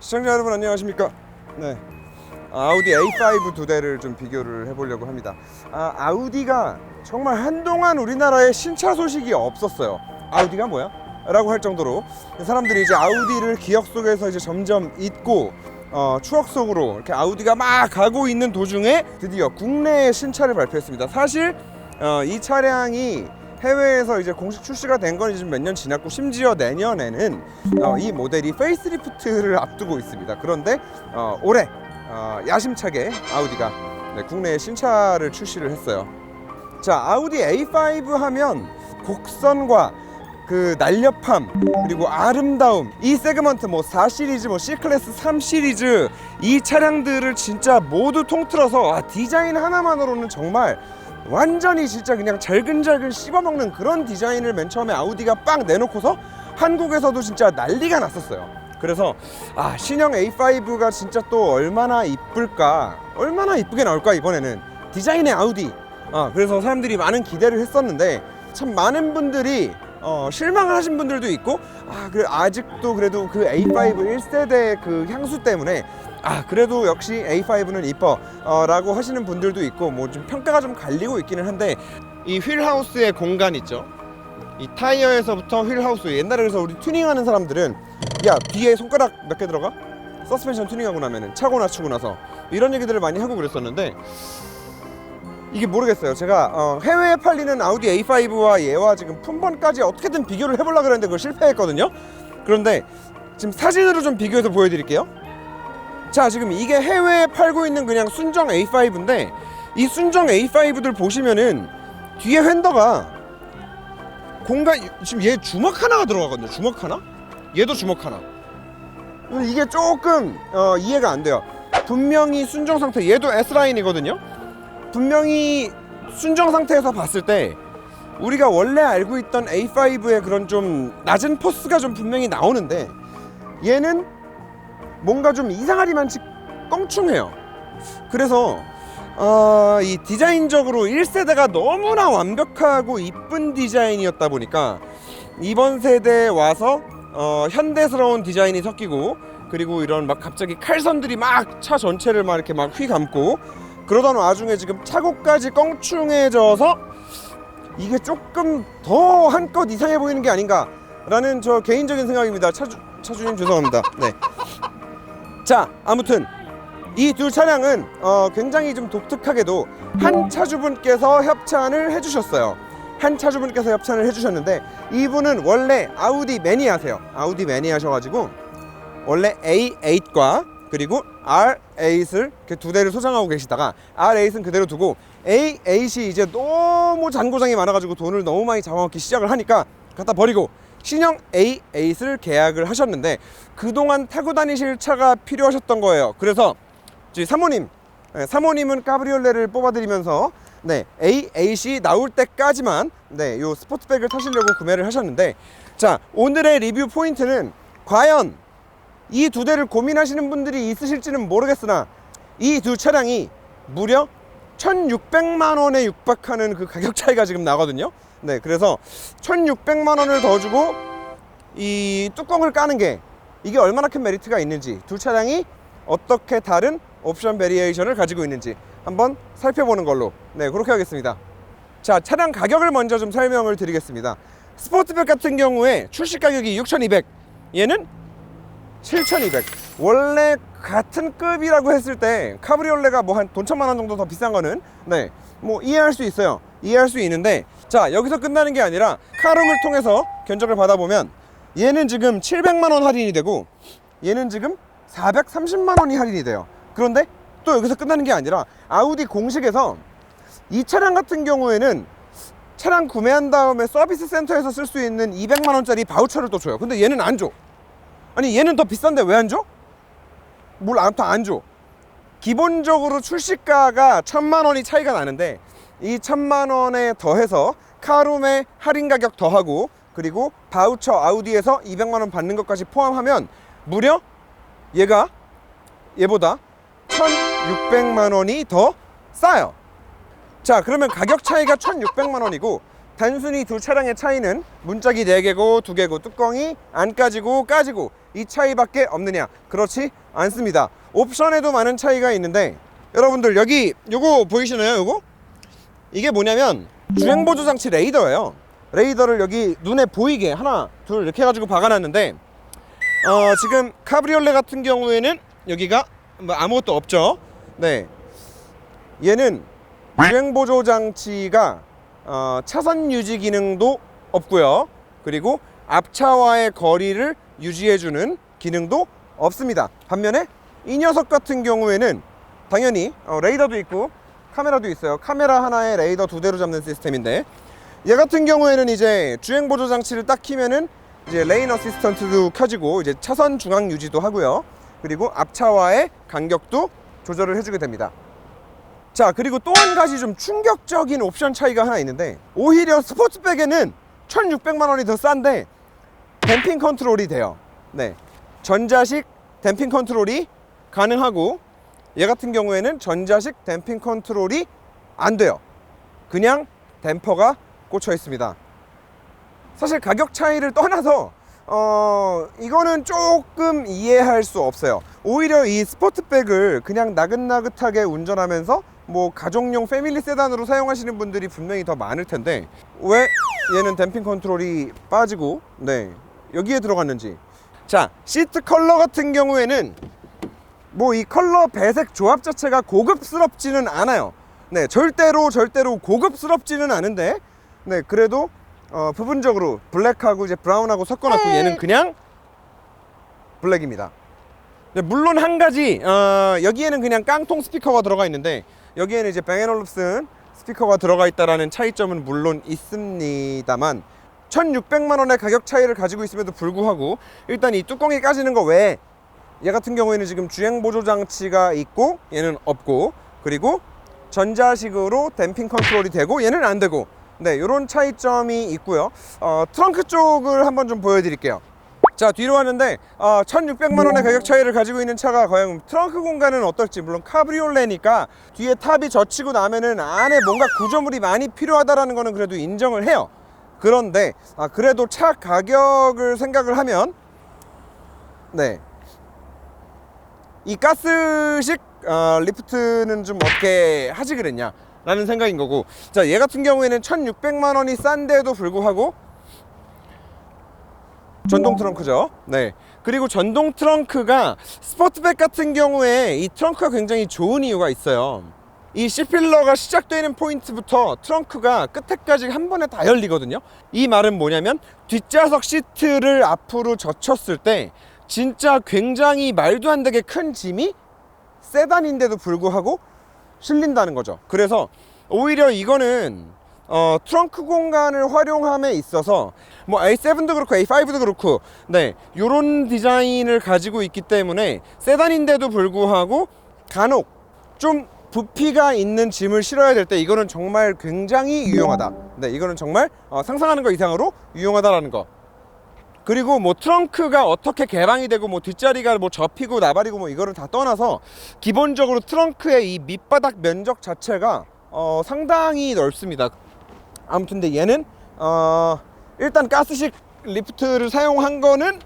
시청자 여러분 안녕하십니까? 네. 아우디 A5 두 대를 좀 비교를 해보려고 합니다. 아, 아우디가 정말 한동안 우리나라에 신차 소식이 없었어요. 아우디가 뭐야? 라고 할 정도로 사람들이 이제 아우디를 기억 속에서 이제 점점 잊고 어, 추억 속으로 이렇게 아우디가 막 가고 있는 도중에 드디어 국내에 신차를 발표했습니다. 사실 어, 이 차량이 해외에서 이제 공식 출시가 된 건 이제 몇 년 지났고 심지어 내년에는 어, 이 모델이 페이스리프트를 앞두고 있습니다. 그런데 어, 올해 어, 야심차게 아우디가 네, 국내에 신차를 출시를 했어요. 자, 아우디 A5 하면 곡선과 그 날렵함 그리고 아름다움 이 세그먼트 뭐 4 시리즈 뭐 C 클래스 3 시리즈 이 차량들을 진짜 모두 통틀어서 아, 디자인 하나만으로는 정말 완전히 진짜 그냥 잘근잘근 씹어먹는 그런 디자인을 맨 처음에 아우디가 빵 내놓고서 한국에서도 진짜 난리가 났었어요. 그래서 아 신형 A5가 진짜 또 얼마나 이쁠까? 얼마나 이쁘게 나올까 이번에는? 디자인의 아우디. 아 그래서 사람들이 많은 기대를 했었는데 참 많은 분들이 어, 실망을 하신 분들도 있고 아 그래 아직도 그래도 그 A5 1세대 그 향수 때문에 아 그래도 역시 A5는 이뻐 어, 라고 하시는 분들도 있고 뭐 좀 평가가 좀 갈리고 있기는 한데 이 휠하우스의 공간 있죠 이 타이어에서부터 휠하우스 옛날에 그래서 우리 튜닝하는 사람들은 야 뒤에 손가락 몇 개 들어가? 서스펜션 튜닝하고 나면은 차고 낮추고 나서 이런 얘기들을 많이 하고 그랬었는데 이게 모르겠어요. 제가 어, 해외에 팔리는 아우디 A5와 얘와 지금 품번까지 어떻게든 비교를 해보려 그랬는데 그걸 실패했거든요. 그런데 지금 사진으로 좀 비교해서 보여드릴게요. 자, 지금 이게 해외에 팔고 있는 그냥 순정 A5인데 이 순정 A5들 보시면은 뒤에 휀더가 공간 지금 얘 주먹 하나가 들어가거든요. 주먹 하나? 얘도 주먹 하나. 이게 조금 어, 이해가 안 돼요. 분명히 순정 상태 얘도 S 라인이거든요. 분명히 순정 상태에서 봤을 때 우리가 원래 알고 있던 A5의 그런 좀 낮은 포스가 좀 분명히 나오는데 얘는 뭔가 좀 이상하리만치 껑충해요. 그래서 어, 이 디자인적으로 1세대가 너무나 완벽하고 이쁜 디자인이었다 보니까 이번 세대에 와서 어, 현대스러운 디자인이 섞이고 그리고 이런 막 갑자기 칼선들이 막 차 전체를 막 이렇게 막 휘감고 그러던 와중에 지금 차고까지 껑충해져서 이게 조금 더 한껏 이상해 보이는 게 아닌가라는 저 개인적인 생각입니다. 차주 차주님 죄송합니다. 네. 자 아무튼 이 두 차량은 어, 굉장히 좀 독특하게도 한 차주분께서 협찬을 해주셨어요. 한 차주분께서 협찬을 해주셨는데 이분은 원래 아우디 매니아세요. 아우디 매니아셔가지고 원래 A8과 그리고 R8을 이렇게 두 대를 소장하고 계시다가 R8은 그대로 두고 A8이 이제 너무 잔고장이 많아가지고 돈을 너무 많이 잡아먹기 시작을 하니까 갖다 버리고 신형 A8을 계약을 하셨는데 그동안 타고 다니실 차가 필요하셨던 거예요. 그래서 저희 사모님, 네, 사모님은 까브리올레를 뽑아드리면서 네, A8이 나올 때까지만 네, 요 스포츠백을 타시려고 구매를 하셨는데 자 오늘의 리뷰 포인트는 과연 이 두 대를 고민하시는 분들이 있으실지는 모르겠으나 이 두 차량이 무려 1,600만 원에 육박하는 그 가격 차이가 지금 나거든요. 네, 그래서 1,600만 원을 더 주고 이 뚜껑을 까는 게 이게 얼마나 큰 메리트가 있는지 두 차량이 어떻게 다른 옵션 베리에이션을 가지고 있는지 한번 살펴보는 걸로 네 그렇게 하겠습니다. 자 차량 가격을 먼저 좀 설명을 드리겠습니다. 스포츠백 같은 경우에 출시 가격이 6,200 얘는 7,200 원래 같은 급이라고 했을 때 카브리올레가 뭐 한 돈 천만 원 정도 더 비싼 거는 네 뭐 이해할 수 있어요 이해할 수 있는데 자 여기서 끝나는 게 아니라 카룸을 통해서 견적을 받아보면 얘는 지금 700만 원 할인이 되고 얘는 지금 430만 원이 할인이 돼요 그런데 또 여기서 끝나는 게 아니라 아우디 공식에서 이 차량 같은 경우에는 차량 구매한 다음에 서비스 센터에서 쓸 수 있는 200만 원짜리 바우처를 또 줘요 근데 얘는 안 줘. 아니 얘는 더 비싼데 왜 안 줘? 뭘 아무튼 안 줘. 기본적으로 출시가가 천만 원이 차이가 나는데 이 천만 원에 더해서 카룸의 할인 가격 더하고 그리고 바우처 아우디에서 200만 원 받는 것까지 포함하면 무려 얘가 얘보다 1,600만 원이 더 싸요. 자, 그러면 가격 차이가 1,600만 원이고 단순히 두 차량의 차이는 문짝이 4개고 2개고 뚜껑이 안 까지고 까지고 이 차이밖에 없느냐 그렇지 않습니다 옵션에도 많은 차이가 있는데 여러분들 여기 요거 보이시나요 요거? 이게 뭐냐면 주행 보조 장치 레이더예요 레이더를 여기 눈에 보이게 하나 둘 이렇게 해가지고 박아놨는데 어, 지금 카브리올레 같은 경우에는 여기가 뭐 아무것도 없죠 네 얘는 주행 보조 장치가 어, 차선 유지 기능도 없고요. 그리고 앞차와의 거리를 유지해주는 기능도 없습니다. 반면에 이 녀석 같은 경우에는 당연히 어, 레이더도 있고 카메라도 있어요. 카메라 하나에 레이더 두 대로 잡는 시스템인데 얘 같은 경우에는 이제 주행 보조 장치를 딱 키면은 이제 레인 어시스턴트도 켜지고 이제 차선 중앙 유지도 하고요. 그리고 앞차와의 간격도 조절을 해주게 됩니다. 자 그리고 또 한 가지 좀 충격적인 옵션 차이가 하나 있는데 오히려 스포츠백에는 1600만 원이 더 싼데 댐핑 컨트롤이 돼요 네 전자식 댐핑 컨트롤이 가능하고 얘 같은 경우에는 전자식 댐핑 컨트롤이 안 돼요. 그냥 댐퍼가 꽂혀 있습니다. 사실 가격 차이를 떠나서 어 이거는 조금 이해할 수 없어요. 오히려 이 스포츠백을 그냥 나긋나긋하게 운전하면서 뭐 가족용 패밀리 세단으로 사용하시는 분들이 분명히 더 많을 텐데 왜 얘는 댐핑 컨트롤이 빠지고 네 여기에 들어갔는지. 자 시트 컬러 같은 경우에는 뭐 이 컬러 배색 조합 자체가 고급스럽지는 않아요. 네 절대로 절대로 고급스럽지는 않은데 네 그래도 어, 부분적으로 블랙하고 이제 브라운하고 섞어놨고 얘는 그냥 블랙입니다. 네, 물론 한 가지 어, 여기에는 그냥 깡통 스피커가 들어가 있는데 여기에는 이제 뱅앤올룹슨 스피커가 들어가 있다라는 차이점은 물론 있습니다만 1,600만 원의 가격 차이를 가지고 있음에도 불구하고 일단 이 뚜껑이 까지는 거 외에 얘 같은 경우에는 지금 주행 보조 장치가 있고 얘는 없고 그리고 전자식으로 댐핑 컨트롤이 되고 얘는 안 되고. 네 이런 차이점이 있고요. 어, 트렁크 쪽을 한번 좀 보여드릴게요. 자 뒤로 왔는데 어, 1600만 원의 가격 차이를 가지고 있는 차가 과연 트렁크 공간은 어떨지. 물론 카브리올레니까 뒤에 탑이 젖히고 나면은 안에 뭔가 구조물이 많이 필요하다라는 거는 그래도 인정을 해요. 그런데 아, 그래도 차 가격을 생각을 하면 네. 이 가스식 어, 리프트는 좀 어떻게 하지 그랬냐 라는 생각인 거고 자 얘 같은 경우에는 1600만 원이 싼데도 불구하고 전동 트렁크죠. 네. 그리고 전동 트렁크가 스포트백 같은 경우에 이 트렁크가 굉장히 좋은 이유가 있어요. 이 C필러가 시작되는 포인트부터 트렁크가 끝에까지 한 번에 다 열리거든요. 이 말은 뭐냐면 뒷좌석 시트를 앞으로 젖혔을 때 진짜 굉장히 말도 안 되게 큰 짐이 세단인데도 불구하고 실린다는 거죠. 그래서 오히려 이거는 어, 트렁크 공간을 활용함에 있어서 뭐 A7도 그렇고 A5도 그렇고 네 요런 디자인을 가지고 있기 때문에 세단인데도 불구하고 간혹 좀 부피가 있는 짐을 실어야 될 때 이거는 정말 굉장히 유용하다 네 이거는 정말 어, 상상하는 것 이상으로 유용하다라는 거 그리고 뭐 트렁크가 어떻게 개방이 되고 뭐 뒷자리가 뭐 접히고 나발이고 뭐 이거를 다 떠나서 기본적으로 트렁크의 이 밑바닥 면적 자체가 어, 상당히 넓습니다. 아무튼 근데 얘는 어 일단 가스식 리프트를 사용한 거는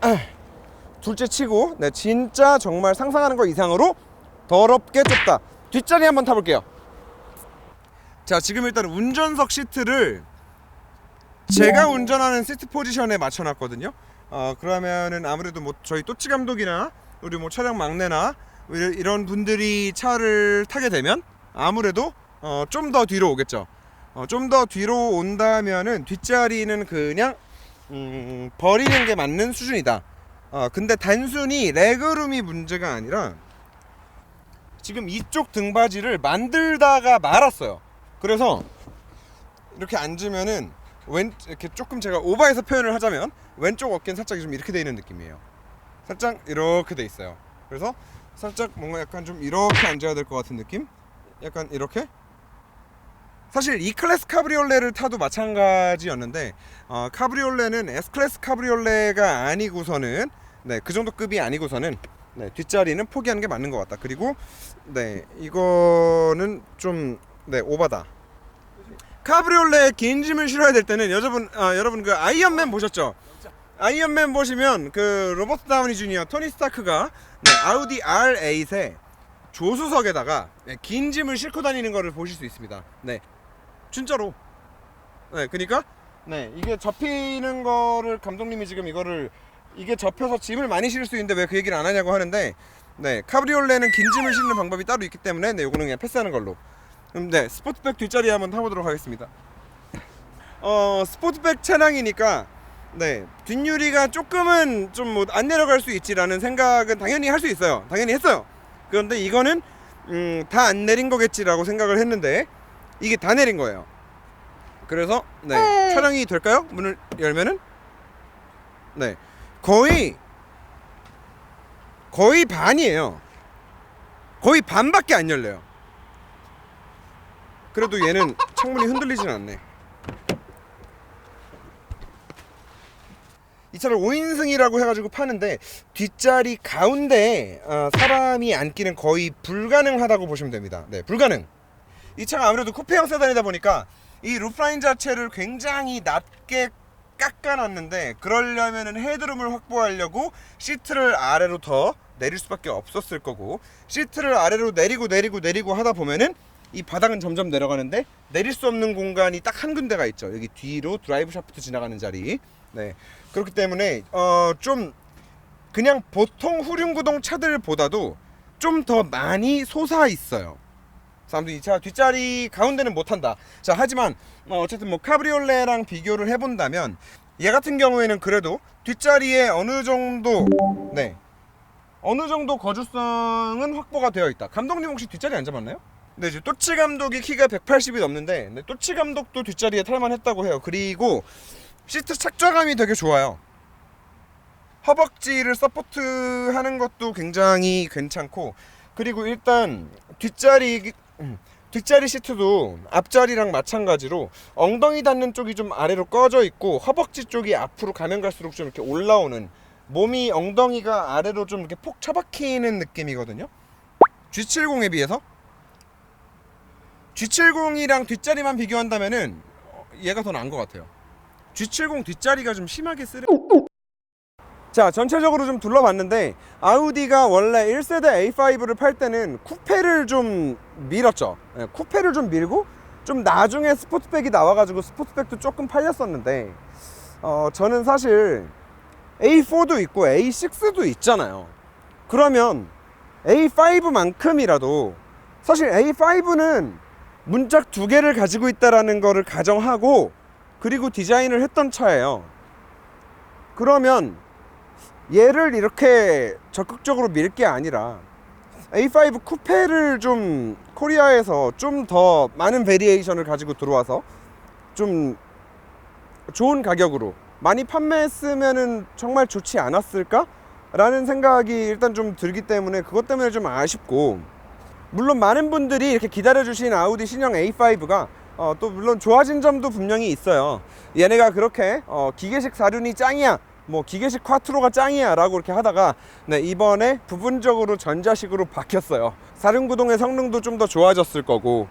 아, 둘째 치고 네 진짜 정말 상상하는 거 이상으로 더럽게 좁다. 뒷자리 한번 타볼게요. 자 지금 일단 운전석 시트를 제가 운전하는 시트 포지션에 맞춰놨거든요 어 그러면은 아무래도 뭐 저희 또치 감독이나 우리 뭐 차량 막내나 이런- 이런 분들이 차를 타게 되면 아무래도 어, 좀 더 뒤로 오겠죠. 어, 좀 더 뒤로 온다면은 뒷자리는 그냥 음, 버리는 게 맞는 수준이다. 어, 근데 단순히 레그룸이 문제가 아니라 지금 이쪽 등받이를 만들다가 말았어요. 그래서 이렇게 앉으면은 왼 이렇게 조금 제가 오버해서 표현을 하자면 왼쪽 어깨는 살짝 좀 이렇게 돼 있는 느낌이에요. 살짝 이렇게 돼 있어요. 그래서 살짝 뭔가 약간 좀 이렇게 앉아야 될 것 같은 느낌? 약간 이렇게? 사실 E 클래스 카브리올레를 타도 마찬가지였는데 어, 카브리올레는 S 클래스 카브리올레가 아니고서는 네, 그 정도 급이 아니고서는 네, 뒷자리는 포기하는 게 맞는 것 같다. 그리고 네, 이거는 좀 네, 오바다. 카브리올레에 긴 짐을 실어야 될 때는 여러분 아, 여러분 그 아이언맨 보셨죠? 아이언맨 보시면 그 로버트 다우니 주니어 토니 스타크가 네, 아우디 R8에 조수석에다가 네, 긴 짐을 싣고 다니는 거를 보실 수 있습니다. 네, 진짜로. 네, 그러니까 네 이게 접히는 거를 감독님이 지금 이거를 이게 접혀서 짐을 많이 실을 수 있는데 왜 그 얘기를 안 하냐고 하는데 네 카브리올레는 긴 짐을 실는 방법이 따로 있기 때문에 네 요거는 그냥 패스하는 걸로. 그럼 네 스포츠백 뒷자리에 한번 타보도록 하겠습니다. 어 스포츠백 차량이니까 네 뒷유리가 조금은 좀 뭐 안 내려갈 수 있지라는 생각은 당연히 할 수 있어요. 당연히 했어요. 그런데 이거는 음, 다 안 내린 거겠지라고 생각을 했는데 이게 다 내린 거예요. 그래서 네 촬영이 될까요? 문을 열면은 네 거의 거의 반이에요. 거의 반밖에 안 열려요. 그래도 얘는 창문이 흔들리진 않네. 이 차를 5인승이라고 해가지고 파는데 뒷자리 가운데 어, 사람이 앉기는 거의 불가능하다고 보시면 됩니다. 네, 불가능. 이 차가 아무래도 쿠페형 세단이다 보니까 이 루프라인 자체를 굉장히 낮게 깎아놨는데 그러려면은 헤드룸을 확보하려고 시트를 아래로 더 내릴 수밖에 없었을 거고 시트를 아래로 내리고 내리고 내리고 하다 보면은 이 바닥은 점점 내려가는데 내릴 수 없는 공간이 딱 한 군데가 있죠. 여기 뒤로 드라이브 샤프트 지나가는 자리. 네. 그렇기 때문에 어 좀 그냥 보통 후륜구동 차들보다도 좀 더 많이 솟아 있어요. 사람들이 이 차 뒷자리 가운데는 못한다. 자 하지만 어, 어쨌든 뭐 카브리올레랑 비교를 해본다면 얘 같은 경우에는 그래도 뒷자리에 어느 정도 네 어느 정도 거주성은 확보가 되어 있다. 감독님 혹시 뒷자리 앉아봤나요? 네, 이제 또치 감독이 키가 180이 넘는데 네, 또치 감독도 뒷자리에 탈만했다고 해요. 그리고 시트 착좌감이 되게 좋아요. 허벅지를 서포트하는 것도 굉장히 괜찮고 그리고 일단 뒷자리 음, 뒷자리 시트도 앞자리랑 마찬가지로 엉덩이 닿는 쪽이 좀 아래로 꺼져 있고 허벅지 쪽이 앞으로 가면 갈수록 좀 이렇게 올라오는 몸이 엉덩이가 아래로 좀 이렇게 폭 처박히는 느낌이거든요. G70에 비해서 G70이랑 뒷자리만 비교한다면은 어, 얘가 더 나은 것 같아요. G70 뒷자리가 좀 심하게 쓰레. 자 전체적으로 좀 둘러봤는데 아우디가 원래 1세대 A5를 팔 때는 쿠페를 좀 밀었죠 예, 쿠페를 좀 밀고 좀 나중에 스포츠백이 나와가지고 스포츠백도 조금 팔렸었는데 어, 저는 사실 A4도 있고 A6도 있잖아요 그러면 A5만큼이라도 사실 A5는 문짝 두 개를 가지고 있다라는 거를 가정하고 그리고 디자인을 했던 차예요 그러면 얘를 이렇게 적극적으로 밀 게 아니라 A5 쿠페를 좀 코리아에서 좀 더 많은 베리에이션을 가지고 들어와서 좀 좋은 가격으로 많이 판매했으면은 정말 좋지 않았을까? 라는 생각이 일단 좀 들기 때문에 그것 때문에 좀 아쉽고 물론 많은 분들이 이렇게 기다려주신 아우디 신형 A5가 어, 또 물론 좋아진 점도 분명히 있어요. 얘네가 그렇게 어, 기계식 사륜이 짱이야 뭐 기계식 콰트로가 짱이야 라고 이렇게 하다가 네, 이번에 부분적으로 전자식으로 바뀌었어요. 사륜 구동의 성능도 좀 더 좋아졌을 거고.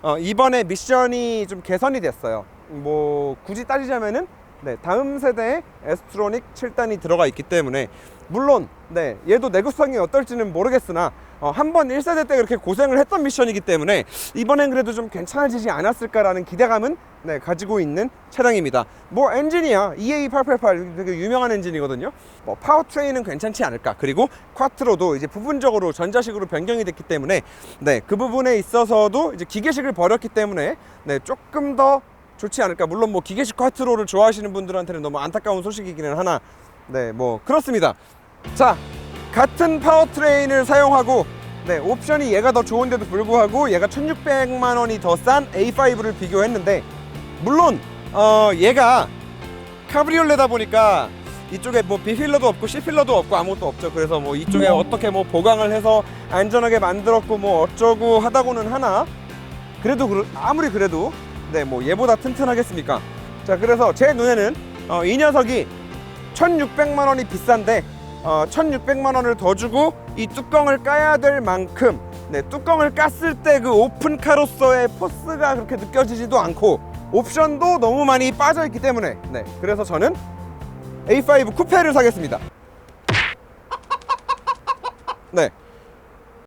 어, 이번에 미션이 좀 개선이 됐어요. 뭐 굳이 따지자면은 네, 다음 세대에 에스트로닉 7단이 들어가 있기 때문에 물론 네, 얘도 내구성이 어떨지는 모르겠으나 어, 한번 1세대 때 그렇게 고생을 했던 미션이기 때문에 이번엔 그래도 좀 괜찮아지지 않았을까라는 기대감은 네, 가지고 있는 차량입니다. 뭐 엔진이야 EA888 되게 유명한 엔진이거든요. 뭐 파워트레인은 괜찮지 않을까. 그리고 쿼트로도 이제 부분적으로 전자식으로 변경이 됐기 때문에 네, 그 부분에 있어서도 이제 기계식을 버렸기 때문에 네, 조금 더 좋지 않을까. 물론 뭐 기계식 쿼트로를 좋아하시는 분들한테는 너무 안타까운 소식이기는 하나 네, 뭐 그렇습니다. 자, 같은 파워트레인을 사용하고 네, 옵션이 얘가 더 좋은데도 불구하고 얘가 1600만 원이 더 싼 A5를 비교했는데 물론 어, 얘가 카브리올레다 보니까 이쪽에 뭐 B필러도 없고 C필러도 없고 아무것도 없죠. 그래서 뭐 이쪽에 어떻게 뭐 보강을 해서 안전하게 만들었고 뭐 어쩌고 하다고는 하나 그래도 그러- 아무리 그래도 네 뭐 얘보다 튼튼하겠습니까? 자 그래서 제 눈에는 어, 이 녀석이 1,600만 원이 비싼데 어, 1,600만 원을 더 주고 이 뚜껑을 까야 될 만큼 네, 뚜껑을 깠을 때 그 오픈 카로서의 포스가 그렇게 느껴지지도 않고 옵션도 너무 많이 빠져 있기 때문에 네, 그래서 저는 A5 쿠페를 사겠습니다. 네,